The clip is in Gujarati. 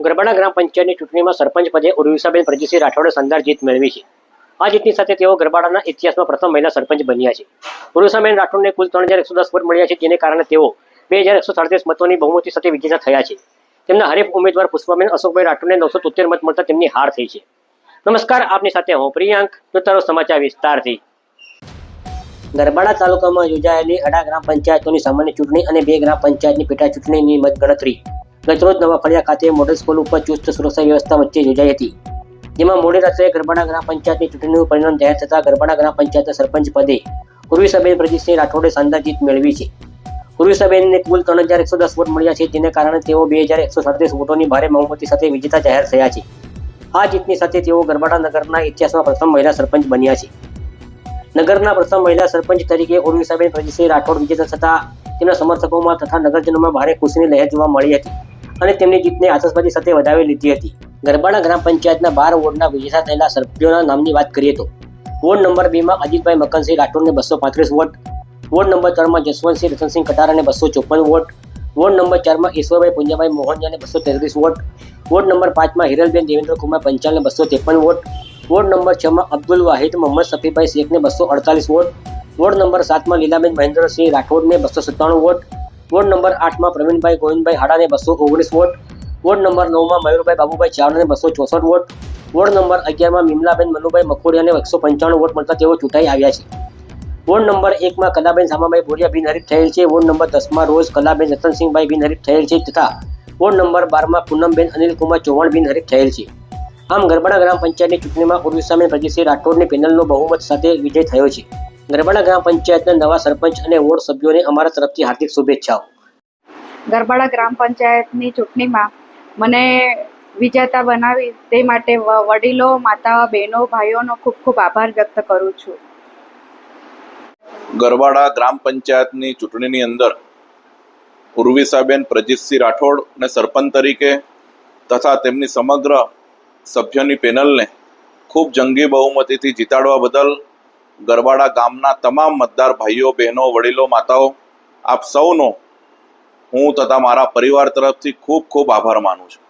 ગરબાડા ગ્રામ પંચાયતની ચૂંટણીમાં સરપંચ પદે ઉર્વિસાબેન પ્રજીસિંહ રાઠોડે શાનદાર જીત મેળવી છે. આ જીતની સાથે તેઓ ગરબાડાના ઇતિહાસમાં પ્રથમ મહિલા સરપંચ બન્યા છે. ઉર્વિસાબેન રાઠોડને કુલ ત્રણ હજાર એકસો દસ વોટ મળ્યા છે, જેને કારણે તેઓ બે હજાર એકસો સાડત્રીસ મતોની બહુમતી સાથે વિજેતા થયા છે. તેમના હરીફ ઉમેદવાર પુષ્પાબેન અશોકભાઈ રાઠોડને નવસો તોતેર મત મળતા તેમની હાર થઈ છે. નમસ્કાર, આપની સાથે હું પ્રિયાંક જોતારો સમાચાર વિસ્તારથી. ગરબાડા તાલુકામાં યોજાયેલી અઢા ગ્રામ પંચાયતોની સામાન્ય ચૂંટણી અને બે ગ્રામ પંચાયતની પેટા ચૂંટણીની મતગણતરી. ગતરોજ નવાફળિયા ખાતે મોડલ સ્કૂલ ઉપર ચુસ્ત સુરક્ષા વ્યવસ્થા વચ્ચે યોજાઈ હતી. જેમાં મોડી રાત્રે ગરબાડા ગ્રામ પંચાયતની ચૂંટણીનું પરિણામ જાહેર થતાં ગરબાડા ગ્રામ પંચાયતના સરપંચ પદે ઉર્વિસાબેન પ્રજીતસિંહ રાઠોડે શાનદાર જીત મેળવી છે. ઉર્વિસાબેનને કુલ ત્રણ હજાર એકસો દસ વોટ મળ્યા છે. જેને કારણે તેઓ બે હજાર એકસો સાડત્રીસ વોટોની ભારે બહુમતી સાથે વિજેતા જાહેર થયા છે. આ જીતની સાથે તેઓ ગરબાડા નગરના ઇતિહાસમાં પ્રથમ મહિલા સરપંચ બન્યા છે. નગરના પ્રથમ મહિલા સરપંચ તરીકે ઉર્વિસાબેન પ્રજીતસિંહ રાઠોડ વિજેતા થતા તેમના સમર્થકોમાં તથા નગરજનોમાં ભારે ખુશીની લહેર જોવા મળી હતી. અને તેમની જીતને આતશબાજી સાથે વધાવી લીધી હતી. ગરબાણા ગ્રામ પંચાયતના બાર વોર્ડના વિજેતા થયેલા સભ્યોના નામની વાત કરીએ તો, વોર્ડ નંબર બેમાં અજીતભાઈ મકનસિંહ રાઠોડને બસો પાંત્રીસ વોટ, વોર્ડ નંબર ત્રણમાં જસવંતસિંહ રતનસિંહ કટારાને બસો ચોપન વોટ, વોર્ડ નંબર ચારમાં ઈશ્વરભાઈ પુંજાભાઈ મોહનજાને બસો તેત્રીસ વોટ, વોર્ડ નંબર પાંચમાં હિરલબેન દેવેન્દ્ર કુમાર પંચાલને બસો ત્રેપન વોટ, વોર્ડ નંબર છમાં અબ્દુલ વાહિદ મોહમ્મદ સફીભાઈ શેખને બસો અડતાલીસ વોટ, વોર્ડ નંબર સાતમાં લીલાબેન મહેન્દ્રસિંહ રાઠોડને બસો સત્તાણું વોટ વોર્ડ નંબર આઠમાં પ્રવીણભાઈ, ગોવિંદભાઈ હાડાને બસો ઓગણીસ વોટ. વોર્ડ નંબર નવમાં મયુરભાઈ, બાબુભાઈ ચાવડાને બસો ચોસઠ વોટ. વોર્ડ નંબર અગિયારમાં મિમલાબેન, મનુભાઈ મખોડિયાને એકસો પંચાણું વોટ મળતા તેઓ ચૂંટાઈ આવ્યા છે. વોર્ડ નંબર એકમાં કલાબેન સામાભાઈ બોરિયા બિનહરીફ થયેલ છે. વોર્ડ નંબર દસમાં રોજ કલાબેન રતનસિંહભાઈ બિનહરીફ થયેલ છે તથા વોર્ડ નંબર બારમાં પૂનમબેન, અનિલકુમાર ચૌહાણ બિનહરીફ થયેલ છે. આમ ગરબાડા ગ્રામ પંચાયતની ચૂંટણીમાં ઉર્વિસાબેન પ્રજીતસિંહ રાઠોડની પેનલનો બહુમત સાથે વિજય થયો છે. ગરબાડા ગ્રામ પંચાયતના નવા સરપંચ અને વોર્ડ સભ્યોને અમારા તરફથી હાર્દિક શુભેચ્છાઓ. ગરબાડા ગ્રામ પંચાયતની ચૂંટણીમાં મને વિજેતા બનાવી તે માટે વડીલો માતા બહેનો ભાઈઓનો ખૂબ ખૂબ આભાર વ્યક્ત કરું છું. ગરબાડા ગ્રામ પંચાયતની ચૂંટણીની અંદર ઉર્વિસાબેન પ્રજીતસિંહ રાઠોડ ને સરપંચ તરીકે તથા તેમની સમગ્ર સભ્યોની પેનલને ખૂબ જંગી બહુમતીથી જીતાડવા બદલ ગરવાડા ગામના તમામ મતદાર ભાઈઓ, બહેનો, વડીલો, માતાઓ, આપ સૌનો હું તથા મારા પરિવાર તરફથી ખૂબ ખૂબ આભાર માનું છું.